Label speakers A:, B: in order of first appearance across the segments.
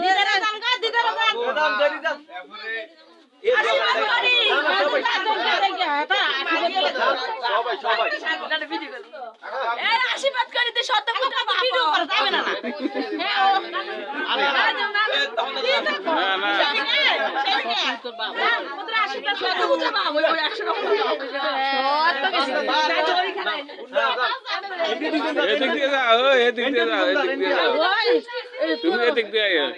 A: দিদারে দান গা দিদারে দান আশীর্বাদ করি। এই আশীর্বাদ করি তুই সত্য কথা ভিডিও করে যাবে না।
B: না না। এদিক দিয়ে যাও ও এদিক দিয়ে যাও এদিক দিয়ে যাও তুমি এদিক দিয়ে আয়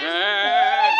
B: হ্যাঁ হ্যাঁ আরও এদিকে আরও এদিকে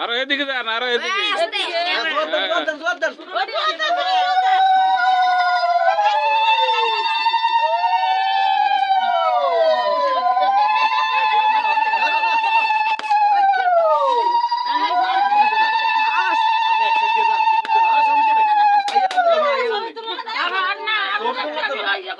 B: আরও এদিকে যান আরও এদিকে।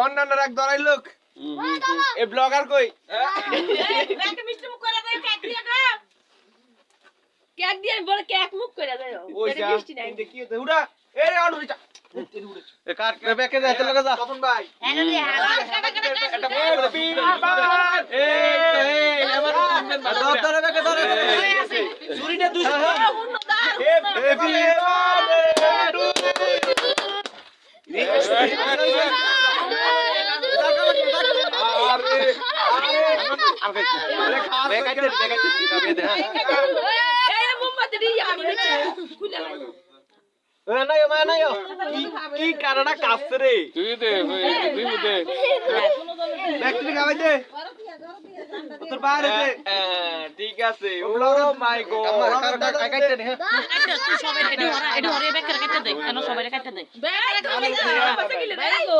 C: অন্যান্য রাখ ধরাই লোক এ ব্লগার কই
A: কেক দিয়ে বলে কেক মুখ করে দেয়
C: ওই
A: এটা মিষ্টি নাই
C: কি হতে উড়া এই আনু রিচা এ কাট বেকে যা চলে যা তপন ভাই এটা বড় পিপান এই তো এই আমার ধর ধরে বেকে ধরে চুরিটা দুই এ বেবি আরে আরে বেকাইতে বেকাইতে দিবে দে হ্যাঁ
A: এই মোমবাতি দিয়ে আমি নিচে খুলে লাই
C: নাই মা নাই কি কারণা কাছে রে
B: তুই দে তুই দে
C: ব্যাকটেরি খাওয়াই দে তোর বাইরে দে ঠিক আছে ও মাই গড কাকাইতে নে
D: তুই সবাই এডি হরা এডি হরে বেক করে দে কেন সবাই কেটে দে
A: বেই তুমি পাশে গিলে দেয় গো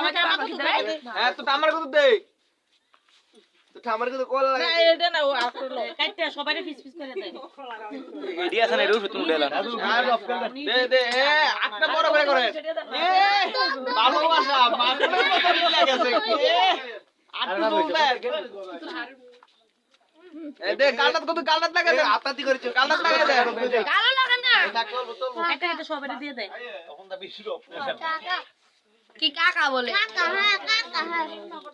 A: খুশি দিয়া? খাওয়া দেয়।
C: হ্যাঁ তো আমার কত দে তো আমার কত কল লাগে।
A: এটা না ও আসলো
D: কাটতে সবাই পিস পিস করে দে
C: এডি আছে না এডি তুমি দেলা দে দে এ আটটা বড় করে করে। এ ভালোবাসা মাথা কত লাগেছে এ আটটা বলবে এ দে কালনাত কত কালনাত লাগে দে আতাতি করেছ। কালনাত লাগে দে
A: কালো লাগে না।
D: এটা এটা সবাই দিয়ে
A: কি কাকা বলে? কাকা হ্যাঁ কাকা হ্যাঁ।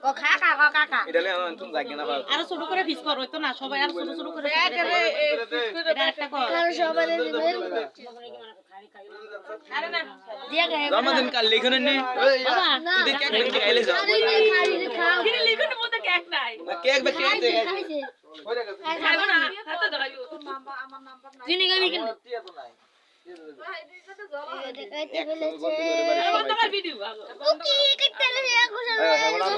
A: ও কাকা ও কাকা।
C: এটা লে তুমি জাগে না বাবা
D: আর ছোট করে পিস করো তো না সবাই আর ছোট ছোট করে
A: একেবারে
D: এটা একটা কর।
A: সবাই দিবেন আরে না দিয়া গে
C: জন্মদিন কাল লিখনে নে।
D: বাবা
C: তুই কেক কেটে খাইলে যাও
A: কিনে লিখুন মধ্যে কেক নাই।
C: কেক বে কেক দে
A: খাইবো না হাতে ধরাইও চিনি গাবি কিনে। তোমার ভিডিও